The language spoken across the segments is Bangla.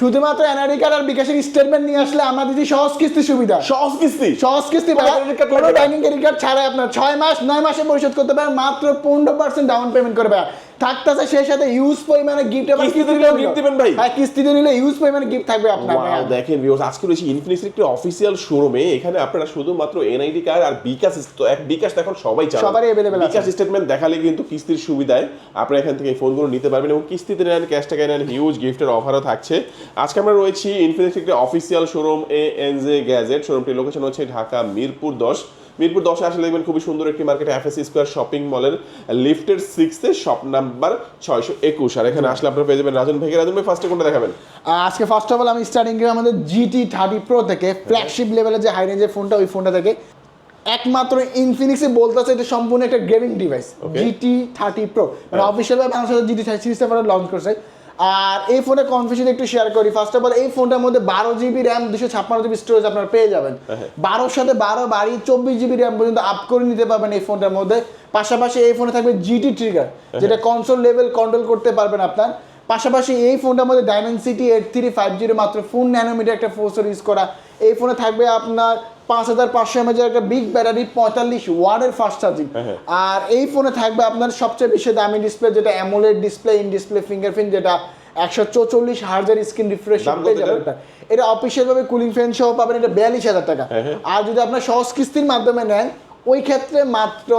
শুধুমাত্র এনারিকার কার্ড আর বিকাশের স্টেটমেন্ট নিয়ে আসলে আমাদের যে সহজ কিস্তি সুবিধা। সহজ কিস্তি? সহজ কিস্তি কোনো। ব্যাংকিং ক্রেডিট কার্ড ছাড়াই আপনার ছয় মাস নয় মাসে পরিশোধ করতে পারেন মাত্র পনেরো পার্সেন্ট ডাউন পেমেন্ট করবে থাকতেছে সেই সাথে ইউজ পরিমাণে গিফট কিস্তিতে নিলেও gift দিবেন ভাই? হ্যাঁ কিস্তিতে নিলে ইউজ পরিমাণে গিফট থাকবে আপনার দেখেন ভিউয়ার্স আজকে রয়েছে ইনফিনিক্সের একটি শোরুমে এখানে আপনারা শুধুমাত্র এনআইডি কার্ড আর বিকাশ তো এক বিকাশ এখন সবাই চালান সবারই আছে। বিকাশ স্টেটমেন্ট দেখালে কিন্তু কিস্তির সুবিধায় আপনারা এখান থেকে ফোনগুলো নিতে পারবেন এবং কিস্তিতে নেন ক্যাশ টাকায় নেন হিউজ গিফটের অফারও থাকছে। আজকে আমরা রয়েছি ইনফিনিক্স একটি অফিসিয়াল শোরুম এ এন জে গ্যাজেট শোরুমটির লোকেশন হচ্ছে ঢাকা মিরপুর দশ। মিরপুর দশে আসলে দেখবেন খুবই সুন্দর একটি মার্কেট এফএস স্কোয়ার শপিং মলের লিফটের সিক্সে শপ নাম্বার ছয়শো একুশ। আর এখানে আসলে আপনারা পেয়ে যাবেন রাজন ভাইকে। রাজন ভাই ফার্স্টে কোনটা দেখাবেন? আজকে ফার্স্ট অফ অল আমি স্টার্টিং করি আমাদের জিটি থার্টি প্রো থেকে ফ্ল্যাগশিপ লেভেলের যে হাই রেঞ্জের ফোনটা ওই ফোনটা থেকে একমাত্র ইনফিনিক্সে বলতেছে এটা সম্পূর্ণ একটা gaming device. GT thirty pro মানে অফিসিয়াল ভাবে বাংলাদেশের জিটি থার্টি সিরিজটা পরে লঞ্চ করছে। আর এই ফোনের কনফিউশন একটু শেয়ার করি ফার্স্ট অফ অল এই ফোনটার মধ্যে বারো জিবি র্যাম দুশো ছাপ্পান্ন জিবি স্টোরেজ আপনারা পেয়ে যাবেন। বারোর সাথে বারো বাড়ি চব্বিশ জিবি র্যাম পর্যন্ত আপ করে নিতে পারবেন এই ফোনটার মধ্যে। পাশাপাশি এই ফোনে থাকবে জিটি ট্রিগার যেটা কনসোল লেভেল কন্ট্রোল করতে পারবেন আপনার। পাশাপাশি এই ফোনটার মধ্যে Dimensity eight three five zero মাত্র ফোন ন্যানোমিটার একটা ফোর্সর ইউজ করা। এই ফোনে থাকবে আপনার পাঁচ হাজার পাঁচশো এমএজের একটা বিগ ব্যাটারি পঁয়তাল্লিশ ওয়ার্ডের ফাস্ট চার্জিং। আর এই ফোনে থাকবে আপনার সবচেয়ে বেশি দামি ডিসপ্লে যেটা AMOLED display in display fingerprint যেটা একশো চৌচল্লিশ হাজার স্ক্রিন রিফ্রেশ। এটা অফিসিয়াল ভাবে কুলিং ফ্যান সহ পাবেন এটা বিয়াল্লিশ হাজার টাকা হ্যাঁ, হ্যাঁ। আর যদি আপনার সহজ কিস্তির মাধ্যমে নেন ওই ক্ষেত্রে মাত্র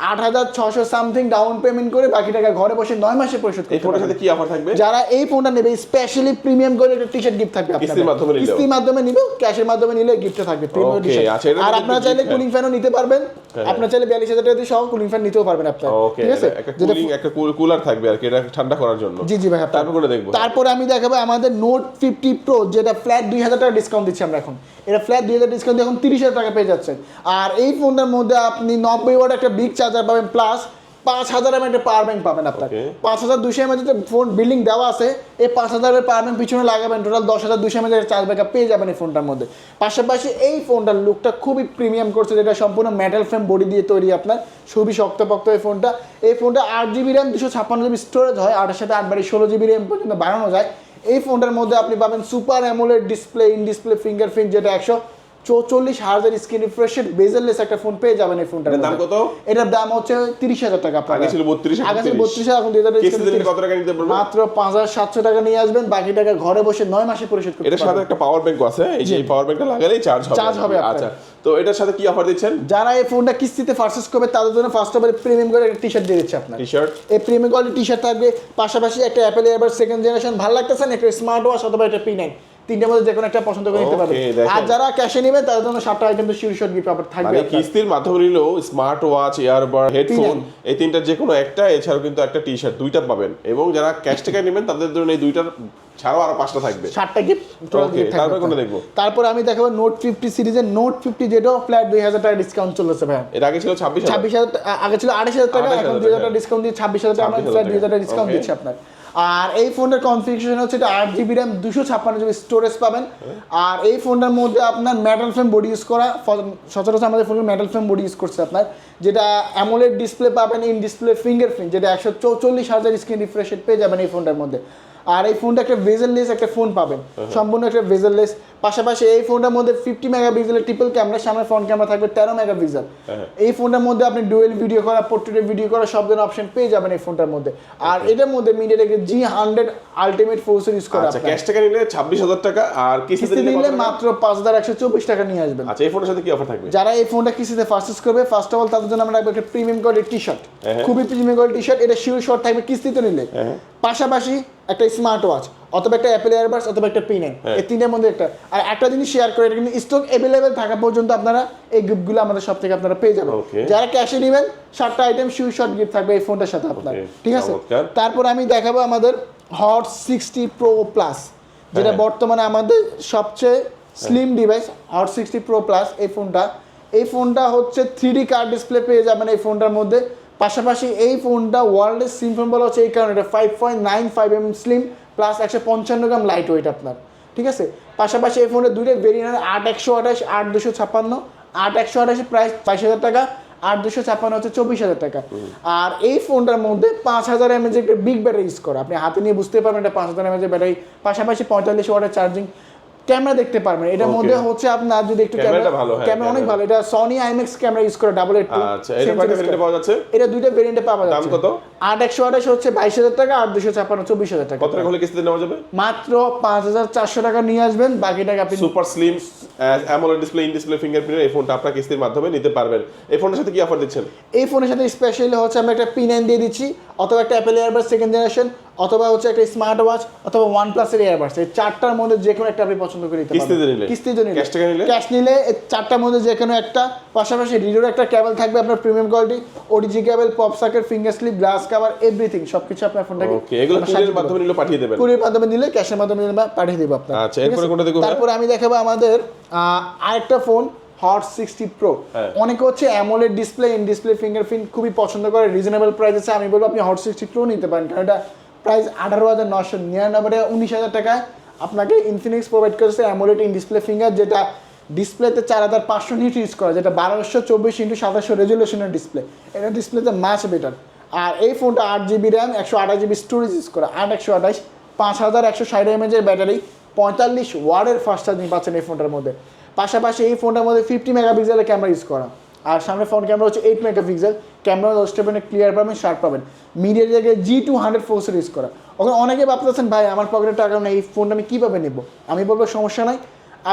আট হাজার ছশো সামথিং ডাউন পেমেন্ট করে বাকি টাকা ঘরে বসে নয় মাসে পরিশোধ এই ফোনের সাথে কি অফার থাকবে? যারা এই ফোনটা নেবে স্পেশালি প্রিমিয়াম করে একটা টি শার্ট গিফট থাকবে কিস্তির মাধ্যমে নিলেও? কিস্তির মাধ্যমে নিলেও ক্যাশের মাধ্যমে নিলে গিফটে থাকবে প্রিমিয়াম টি শার্ট আচ্ছা, আর আপনারা চাইলে হ্যাঁ। কুলিং ফ্যানও নিতে পারবেন। হ্যাঁ। আপনারা চাইলে বিয়াল্লিশ হাজার টাকা দিয়ে সহ কুলিং ফ্যান নিতেও পারবেন আপনারা। ঠিক আছে? যেটা কুলিং একটা কুলার থাকবে আর কি এটা ঠান্ডা করার জন্য। জি জি ভাই তারপর করে দেখব। তারপরে আমি দেখাবো আমাদের নোট ফিফটি প্রো যেটা ফ্ল্যাট দুই হাজার টাকা ডিসকাউন্ট দিচ্ছি আমরা এখন। এটা ফ্ল্যাট দুই হাজার ডিসকাউন্ট এখন তিরিশ হাজার টাকা পেয়ে যাচ্ছেন। আর এই ফোনটার মধ্যে আপনি নব্বই ওয়াট একটা বিগ চার্জার পাবেন প্লাস পাঁচ হাজার এম একটা পাওয়ার ব্যাংক পাবেন আপনার পাঁচ হাজার দুশো এম ফোন বিল্ডিং দেওয়া আছে এই পাঁচ হাজারের পাওয়ার ব্যাংক পিছনে লাগাবেন। টোটাল দশ হাজার দুশো এম চার্জ ব্যাকআপ পেয়ে যাবেন এই ফোনটার মধ্যে। পাশাপাশি এই ফোনটার লুকটা খুবই প্রিমিয়াম করছে যেটা সম্পূর্ণ মেটাল ফ্রেম বডি দিয়ে তৈরি আপনার। খুবই শক্তপোক্ত এই ফোনটা এই ফোনটা আট জিবি র্যাম দুশো ছাপ্পান্ন জিবি স্টোরেজ হয়। আটের সাথে আট বাড়ি ষোলো জিবি র্যাম পর্যন্ত বাড়ানো যায়। এই ফোনটার মধ্যে আপনি পাবেন super AMOLED display in display fingerprint যেটা একশো চৌচল্লিশ হাজার স্ক্রিন রিফ্রেশের বেজেললেস একটা ফোন পেয়ে যাবেন এই ফোনটার দাম কত? এটার দাম হচ্ছে তিরিশ হাজার টাকা আগে ছিল 32, এখন আগে ছিল বত্রিশ হাজার এখন কত টাকা নিতে মাত্র পাঁচ হাজার সাতশো টাকা নিয়ে আসবেন বাকি টাকা ঘরে বসে নয় মাসে পরিশোধ করতে এটার সাথে একটা পাওয়ার ব্যাংক আছে এই যে পাওয়ার ব্যাংকটা লাগালেই চার্জ হবে। Charge হবে আচ্ছা তো এটার সাথে কি অফার দিচ্ছেন? যারা এই ফোনটা কিস্তিতে পারচেস করবে তাদের জন্য ফার্স্ট অফ অল প্রিমিয়াম করে টি শার্ট দিয়ে দিচ্ছে আপনার টি শার্ট এই প্রিমিয়াম কোয়ালিটি টি শার্ট থাকবে পাশাপাশি একটা অ্যাপেল এবার সেকেন্ড জেনারেশন ভালো লাগতেছে না একটা স্মার্ট ওয়াচ অথবা একটা পি নাইন তিনটের মধ্যে যে কোনো একটা পছন্দ করে নিতে পারবেন আর যারা ক্যাশে নেবেন তাদের জন্য সাতটা আইটেম তো শিওর শট গিফট থাকবে মানে কিস্তির মাধ্যমে নিলেও স্মার্ট ওয়াচ ইয়ারবাড হেডফোন এই তিনটার যে কোনো একটা এছাড়াও কিন্তু একটা টি শার্ট দুইটা পাবেন। এবং যারা ক্যাশ টাকা নেবেন তাদের জন্য এই দুইটার ছাড়াও আরও পাঁচটা থাকবে। সাতটা গিফট তারপরে কোনটা দেখব? তারপর আমি দেখাবো নোট ফিফটি সিরিজের নোট ফিফটি যেটাও ফ্ল্যাট দুই হাজার টাকা ডিসকাউন্ট চলেছে ভাই এর আগে ছিল ছাব্বিশ ছাব্বিশ হাজার আগে ছিল আড়াইশ হাজার টাকা 28,000 এখন দুই হাজার টাকা। ডিসকাউন্ট দিয়ে ছাব্বিশ হাজার টাকা আমরা 26,000 ফ্ল্যাট দুই হাজার টাকা ডিসকাউন্ট. দিচ্ছি আপনার। আর এই ফোনটার কনফিগারেশন হচ্ছে এটা আট জিবি র্যাম দুশো ছাপ্পান্ন জিবি স্টোরেজ পাবেন। আর এই ফোনটার মধ্যে আপনার মেটাল ফ্রেম বডি ইউজ করা সচরাচর আমাদের ফোনে মেটাল ফ্রেম বডি ইউজ করছে আপনার, যেটা অ্যামোলেড ডিসপ্লে পাবেন ইন ডিসপ্লে ফিঙ্গারপ্রিন্ট যেটা একশো চৌচল্লিশ হাজার স্ক্রিন রিফ্রেশ পেয়ে যাবেন এই ফোনটার মধ্যে। আর এই ফোনটা একটা ভেজেললেস একটা ফোন পাবেন। সম্পূর্ণ একটা ভেজেললেস পাশাপাশি এই ফোনটার মধ্যে ফিফটি মেগা পিক্সেলের ট্রিপল ক্যামেরা সামনে ফ্রন্ট ক্যামেরা থাকবে তেরো মেগা পিক্সেল হ্যাঁ। এই ফোনটার মধ্যে আপনি ডুয়েল ভিডিও করা পোর্ট্রেট ভিডিও করা সব ধরনের অপশন পেয়ে যাবেন এই ফোনটার মধ্যে। আর এটার মধ্যে মিডিয়া জি হান্ড্রেড আলটিমেট ফোর্সের ইউজ করা আচ্ছা ক্যাশ টাকা নিলে ছাব্বিশ হাজার টাকা আর কিস্তিতে কিস্তি নিলে মাত্র পাঁচ হাজার একশো চব্বিশ টাকা নিয়ে আসবেন। আচ্ছা এই ফোনের সাথে কি অফার থাকবে? যারা এই ফোনটা কিস্তিতে পারচেস করবে ফার্স্ট অফ অল তাদের জন্য আমরা রাখব একটা প্রিমিয়াম কোয়ালিটির টি শার্ট হ্যাঁ। খুবই প্রিমিয়াম কোয়ালিটি টি শার্ট এটা শিওর শর্ট থাকবে কিস্তিতে নিলে। হ্যাঁ। পাশাপাশি একটা স্মার্ট ওয়াচ অথবা একটা অ্যাপেল এয়ারবাস অথবা একটা পিনে হ্যাঁ। এই তিনটের মধ্যে একটা। আর একটা জিনিস শেয়ার করে এটা কিন্তু স্টক অ্যাভেলেবেল থাকা পর্যন্ত আপনারা এই গিফটগুলো আমাদের সব থেকে আপনারা পেয়ে যাবেন। যারা ক্যাশে নেবেন সাতটা আইটেম শিওর শর্ট গিফট থাকবে এই ফোনটার সাথে আপনার। ঠিক আছে? তারপর আমি দেখাবো আমাদের হট সিক্সটি প্রো প্লাস যেটা হ্যাঁ। বর্তমানে আমাদের সবচেয়ে slim device hot sixty pro plus এই ফোনটা এই ফোনটা হচ্ছে থ্রি ডি কার্ড ডিসপ্লে পেয়ে যাবেন এই ফোনটার মধ্যে। পাশাপাশি এই ফোনটা ওয়ার্ল্ডের স্লিম ফোন বলা হচ্ছে এই কারণে। এটা five point nine five M slim plus একশো পঞ্চান্ন গ্রাম লাইট ওয়েট আপনার। ঠিক আছে? পাশাপাশি এই ফোনের দুইটা ভেরিয়েন্ট আট একশো আঠাশ আট দুশো ছাপ্পান্ন আট একশো আঠাশে প্রাইস বাইশ হাজার টাকা আট দুশো ছাপ্পান্ন হচ্ছে চব্বিশ হাজার টাকা। আর এই ফোনটার মধ্যে পাঁচ হাজার এমএজ একটা বিগ ব্যাটারি ইউজ করা। আপনি হাতে নিয়ে বুঝতে পারবেন এটা পাঁচ হাজার এমএজ ব্যাটারি পাশাপাশি পঁয়তাল্লিশ ওয়াটের চার্জিং ক্যামেরা দেখতে পারবেন। এটার মধ্যে হচ্ছে আপনার যদি একটু ক্যামেরাটা ক্যামেরা ভালো, হ্যাঁ, ক্যামেরা অনেক ভালো। এটা সনি আইম্যাক্স ক্যামেরা ইউজ করে ডাবল এইট আচ্ছা এটা কয়টা ভেরিয়েন্টে পাওয়া যাচ্ছে? এটা দুইটা ভেরিয়েন্টে পাওয়া যাচ্ছে। দাম কত? আট একশো আঠাশ হচ্ছে বাইশ হাজার টাকা আর দুশো ছাপ্পান্ন চব্বিশ হাজার টাকা। কত টাকা হলে কিস্তিতে নেওয়া যাবে? মাত্র পাঁচ হাজার চারশো টাকা নিয়ে আসবেন। বাকি টাকা আপনি super slim AMOLED display in display fingerprint এই ফোনটা আপনার কিস্তির মাধ্যমে নিতে পারবেন। এই ফোনের সাথে কি অফার দিচ্ছেন? এই ফোনের সাথে স্পেশালি হচ্ছে আমরা একটা পিন নাইন দিয়ে দিচ্ছি অথবা একটা অ্যাপেল এয়ারবাস সেকেন্ড জেনারেশন অথবা হচ্ছে একটা স্মার্ট ওয়াচ অথবা ওয়ান প্লাসের এয়ারবাস এই চারটার মধ্যে যে কোনো একটা আপনি পছন্দ করে নিতে পারবেন? কিস্তিতে নিলে। টাকা নিলে? ক্যাশ নিলে চারটার মধ্যে যে কোনো একটা পাশাপাশি রিডোর একটা কেবল থাকবে আপনার premium quality OTG cable pop socket finger slip glass cover everything সবকিছু আপনার ফোনটাকে ওকে এগুলো কুরিয়ার মাধ্যমে নিলে পাঠিয়ে দেবেন। কুরিয়ার মাধ্যমে নিলে ক্যাশের মাধ্যমে নিলে পাঠিয়ে দেবো আপনার আচ্ছা, এরপরে কোনটা দেখব তারপর আমি দেখাবো আমাদের আরেকটা ফোন হট সিক্সটি প্রো। অনেকে হচ্ছে AMOLED display in display fingerprint খুবই পছন্দ করে রিজনেবল প্রাইস আছে। আমি বলব আপনি হট সিক্সটি প্রো নিতে পারেন কারণ এটা প্রাইস আঠারো হাজার নশো নিরানব্বই টাকা, উনিশ হাজার টাকায় আপনাকে ইনফিনিক্স প্রোভাইড করেছে অ্যামোলেড ইন ডিসপ্লে ফিঙ্গার যেটা ডিসপ্লেতে চার হাজার পাঁচশো নিট ইউজ করা, যেটা বারোশো চব্বিশ ইন্টু সাতাশশো রেজুলেশনের ডিসপ্লে এটা ডিসপ্লেতে মাছ বেটার আর এই ফোনটা আট জিবি র্যাম একশো আঠাশ জিবি স্টোরেজ ইউজ করা, আট একশো আঠাশ, পাঁচ হাজার একশো ষাট এমএজের ব্যাটারি পঁয়তাল্লিশ ওয়ার্ডের ফাস্ট চার্জিং পাচ্ছেন এই ফোনটার মধ্যে। পাশাপাশি এই ফোনটার মধ্যে ফিফটি মেগাপিক্সেলের ক্যামেরা ইউজ করা। আর সামনে ফোন ক্যামেরা হচ্ছে এইট মেগাপিক্সেল ক্যামেরা দশটা পেনে ক্লিয়ার পাবেন শার্প পাবেন। মিডিয়ার জায়গায় জি টু হান্ড্রেড ফোর্সের ইউজ করা। ওখানে অনেকে ভাবতেছেন, ভাই, আমার পকেটে টাকা নেই, এই ফোনটা আমি কীভাবে নেব? আমি বলব, সমস্যা নাই।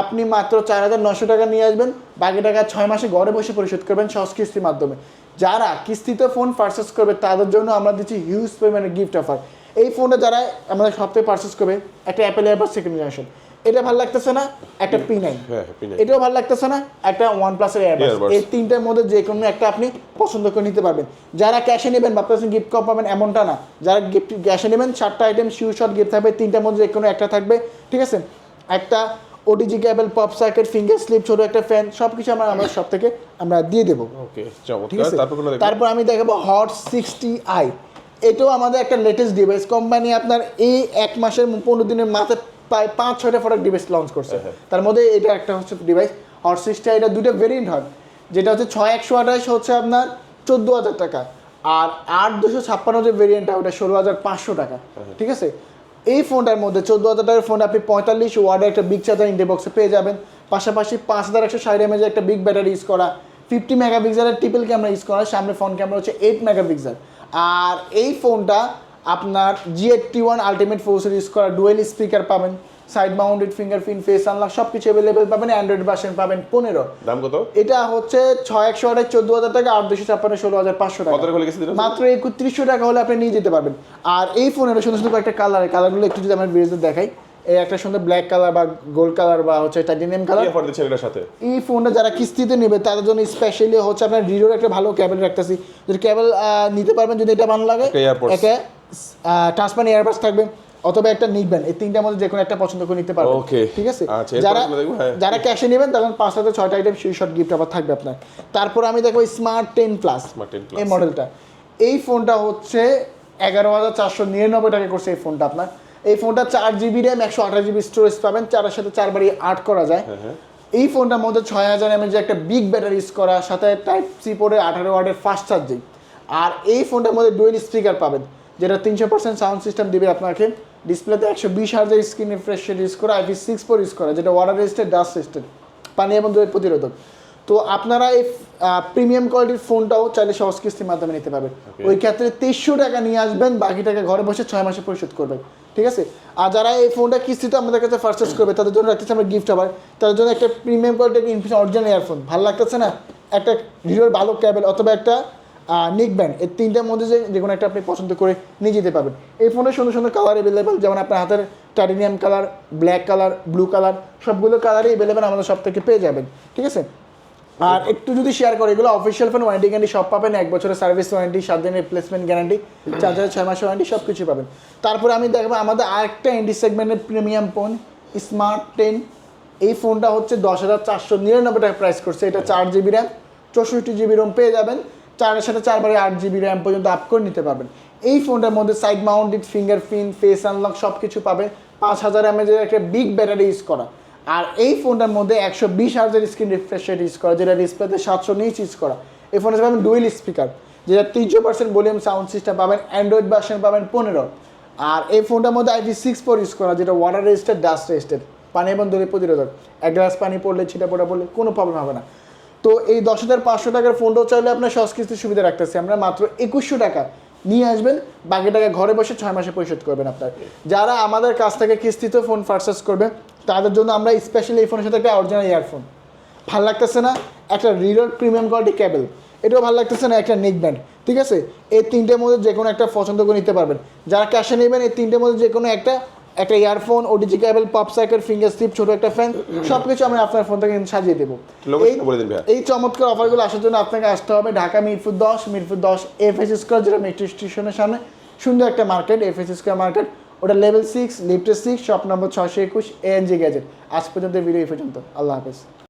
আপনি মাত্র চার হাজার নশো টাকা নিয়ে আসবেন, বাকি টাকা ছয় মাসে ঘরে বসে পরিশোধ করবেন সহজ কিস্তির মাধ্যমে। যারা কিস্তিতে ফোন পারচেস করবে, তাদের জন্য আমরা দিচ্ছি হিউজ পরিমাণে গিফট অফার এই ফোনটা যারা আমাদের সপ্তাহে পারচেস করবে, একটা অ্যাপেল এয়ারবাস সেকেন্ড জেনারেশন এটা ভালো লাগতেছে না একটা পি নাইন হ্যাঁ P9 এটাও ভালো লাগতেছে না একটা ওয়ান প্লাসের এয়ারবাস এই তিনটার মধ্যে যে কোনো একটা আপনি পছন্দ করে নিতে পারবেন। যারা ক্যাশে নেবেন ভাবতেছেন গিফট কম পাবেন এমনটা না। যারা গিফট ক্যাশে নেবেন চারটা আইটেম শিউ শট গিফট থাকবে তিনটার মধ্যে যে কোনো একটা থাকবে ঠিক আছে? একটা OTG cable pop socket finger slip ছোট একটা ফ্যান সব কিছু আমরা আমাদের সব থেকে আমরা দিয়ে দেবো। ওকে ঠিক আছে? তারপর তারপর আমি দেখাবো হট সিক্সটি আই এটাও আমাদের একটা লেটেস্ট ডিভাইস কোম্পানি আপনার এই এক মাসের পনেরো দিনের মাথায় প্রায় পাঁচ ছয়টা প্রোডাক্ট ডিভাইস লঞ্চ করছে। হ্যাঁ। তার মধ্যে এটা একটা হচ্ছে ডিভাইস হট সিক্সটি এটা দুটো ভেরিয়েন্ট হয়। যেটা হচ্ছে ছয় একশো আঠাশ হচ্ছে আপনার চোদ্দ হাজার টাকা। আর আট দুশো ছাপ্পান্ন যে ভেরিয়েন্টটা ওটা ষোলো হাজার পাঁচশো টাকা। হ্যাঁ। ঠিক আছে? এই ফোনটার মধ্যে চোদ্দ হাজার টাকার ফোন আপনি পঁয়তাল্লিশ ওয়ার্ডের একটা বিগ চার্জার ইন্ডে বক্সে পেয়ে যাবেন। পাশাপাশি পাঁচ হাজার একশো ষাট এমএজের একটা বিগ ব্যাটারি ইউজ করা। ফিফটি মেগাপিক্সেলের ট্রিপল ক্যামেরা ইউজ করা। সামনে ফ্রন্ট ক্যামেরা হচ্ছে এইট মেগাপিক্সেল আর এই ফোনটা আপনার জি এইটটি ওয়ান আলটিমেট ফোর্সের ইউজ করা ডুয়েল স্পিকার পাবেন side mounted fingerprint face unlock সব কিছু অ্যাভেলেবেল পাবেন অ্যান্ড্রয়েড ভার্সন পাবেন পনেরো। দাম কত? এটা হচ্ছে ছয় একশো আঠাশ চোদ্দ হাজার টাকা আট দুশো ছাপ্পান্ন ষোলো হাজার পাঁচশো টাকা। মাত্র একত্রিশশো টাকা হলে আপনি নিয়ে যেতে পারবেন। আর এই ফোনের সুন্দর সুন্দর একটা কালার কালারগুলো একটু যদি আমার ভিডিওতে দেখাই এই একটা সুন্দর ব্ল্যাক কালার বা গোল্ড কালার বা হচ্ছে টাইটেনিয়াম কালার অফার দিচ্ছেন এটার সাথে? এই ফোনটা যারা কিস্তিতে নেবে তাদের জন্য স্পেশালি হচ্ছে আপনার রিডোর একটা ভালো ক্যাবেল রাখতেছি। যদি ক্যাবেল নিতে পারবেন যদি এটা ভালো লাগে একটা একটা এয়ারবাস থাকবে অথবা একটা নিবেন এই তিনটার মধ্যে যে কোনো একটা পছন্দ করে নিতে পারবেন Okay। ঠিক আছে? আচ্ছা, যারা হ্যাঁ। যারা ক্যাশে নেবেন তখন পাঁচ হাজার ছয়টা আইটেম শর্ট গিফট আবার থাকবে আপনার। তারপর আমি দেখব smart ten plus Smart 10 Plus। এই মডেলটা এই ফোনটা হচ্ছে এগারো হাজার চারশো নিরানব্বই টাকা করছে এই ফোনটা আপনার। এই ফোনটা চার জিবি র্যাম একশো আঠাশ জিবি স্টোরেজ পাবেন চারের সাথে চারবারই আট করা যায়। হ্যাঁ হ্যাঁ। এই ফোনটার মধ্যে ছয় হাজার এমএজ একটা বিগ ব্যাটারি ইউজ করা সাথে টাইপ সি পোর্টে আঠারো ওয়ার্ডের ফাস্ট চার্জিং আর এই ফোনটার মধ্যে ডুয়েল স্পিকার পাবেন। যেটা তিনশো পার্সেন্ট সাউন্ড সিস্টেম দিবে আপনাকে। ডিসপ্লেতে একশো বিশ হাজার স্ক্রিন রিফ্রেশ ইউজ করা আইপি সিক্স ফোর ইউজ করা যেটা ওয়াটার রেজিস্টেড ডাস্ট সিস্টেম পানি এবং দই প্রতিরোধক। তো আপনারা এই প্রিমিয়াম কোয়ালিটির ফোনটাও চাইলে সহজ কিস্তির মাধ্যমে নিতে পারবেন। ওই ক্ষেত্রে তেইশশো টাকা নিয়ে আসবেন বাকি টাকা ঘরে বসে ছয় মাসে পরিশোধ করবেন। ঠিক আছে? আর যারা এই ফোনটা কিস্তিতে আমাদের কাছে পারচেস করবে তাদের জন্য রাখতেছে আমরা গিফট আবার। তাদের জন্য একটা প্রিমিয়াম কোয়ালিটির অরিজিনাল ইয়ারফোন ভালো লাগতেছে না? একটা ভিডিওর ভালো ক্যাবেল অথবা একটা নিক ব্যান্ড এই তিনটার মধ্যে যে যে কোনো একটা আপনি পছন্দ করে নিয়ে যেতে পারবেন। এই ফোনের সুন্দর সুন্দর কালার অ্যাভেলেবেল যেমন আপনার হাতের titanium colour black colour blue colour সবগুলো কালারই অ্যাভেলেবেল আমাদের সব থেকে পেয়ে যাবেন ঠিক আছে? আর একটু যদি শেয়ার করে এগুলো অফিসিয়াল ফোন ওয়ারেন্টি গ্যারান্টি সব পাবেন এক বছরের সার্ভিস ওয়ারেন্টি সাত দিনের রিপ্লেসমেন্ট গ্যারান্টি চার্জারের ছয় মাসের ওয়ারেন্টি সব কিছু পাবেন। তারপরে আমি দেখব আমাদের আরেকটা এন্ডি সেগমেন্টের প্রিমিয়াম ফোন স্মার্ট টেন এই ফোনটা হচ্ছে দশ হাজার চারশো নিরানব্বই টাকা প্রাইস করছে এটা চার জিবি র্যাম চৌষট্টি জিবি রোম পেয়ে যাবেন। চারের সাথে চারবারে আট জিবি র্যাম পর্যন্ত আপ করে নিতে পারবেন। এই ফোনটার মধ্যে side mounted fingerprint face unlock সব কিছু পাবেন। পাঁচ হাজার এমএজের একটা বিগ ব্যাটারি ইউজ করা। আর এই ফোনটার মধ্যে একশো বিশ হাজার স্ক্রিন রিফ্রেশ রেট ইউজ করা, যেটা ডিসপ্লেতে সাতশো নিচ ইউজ করা। এই ফোনে পাবেন ডুয়েল স্পিকার যেটা তিনশো পার্সেন্ট ভলিউম সাউন্ড সিস্টেম পাবেন অ্যান্ড্রয়েড ভার্সন পাবেন পনেরো। আর এই ফোনটার মধ্যে আইপি সিক্স ফোর ইউজ করা, যেটা ওয়াটার রেজিস্টার ডাস্ট রেজিস্টার পানি এবং দড়ি প্রতিরোধক। এক গ্লাস পানি পড়লে, ছিটা পড়া পড়লে কোনো প্রবলেম হবে না। তো এই দশ হাজার পাঁচশো টাকার ফোনটাও চাইলে আপনার সস কিস্তির সুবিধা রাখতেছি। আমরা মাত্র একুশশো টাকা নিয়ে আসবেন, বাকি টাকা ঘরে বসে ছয় মাসে পরিশোধ করবেন আপনার। যারা আমাদের কাছ থেকে কিস্তিতে ফোন পারচেস করবে তাদের জন্য আমরা স্পেশালি এই ফোনের সাথে একটা অরিজিনাল ইয়ারফোন ভালো লাগতেছে না? একটা রিডার প্রিমিয়াম কোয়ালিটি ক্যাবেল এটাও ভালো লাগতেছে না? একটা নেক ব্যান্ড ঠিক আছে? এই তিনটের মধ্যে যে কোনো একটা পছন্দ করে নিতে পারবেন। যারা ক্যাশে নেবেন, এই তিনটের মধ্যে যে কোনো একটা একটা earphone OTG cable pop socket finger slip ছোট একটা ফ্যান সব কিছু আমরা আপনার ফোন থেকে সাজিয়ে দেবো। এই চমৎকার অফারগুলো আসার জন্য আপনাকে আসতে হবে ঢাকা মিরপুর দশ মিরপুর দশ এফ এস স্কোয়ার যেটা মেট্রো স্টেশনের সামনে। সুন্দর একটা market F S square market ওটা লেভেল সিক্স লিফটের সিক্স শপ নম্বর ছশো একুশ এএনজি গ্যাজেট আজ পর্যন্ত ভিডিও এই পর্যন্ত। আল্লাহ হাফেজ।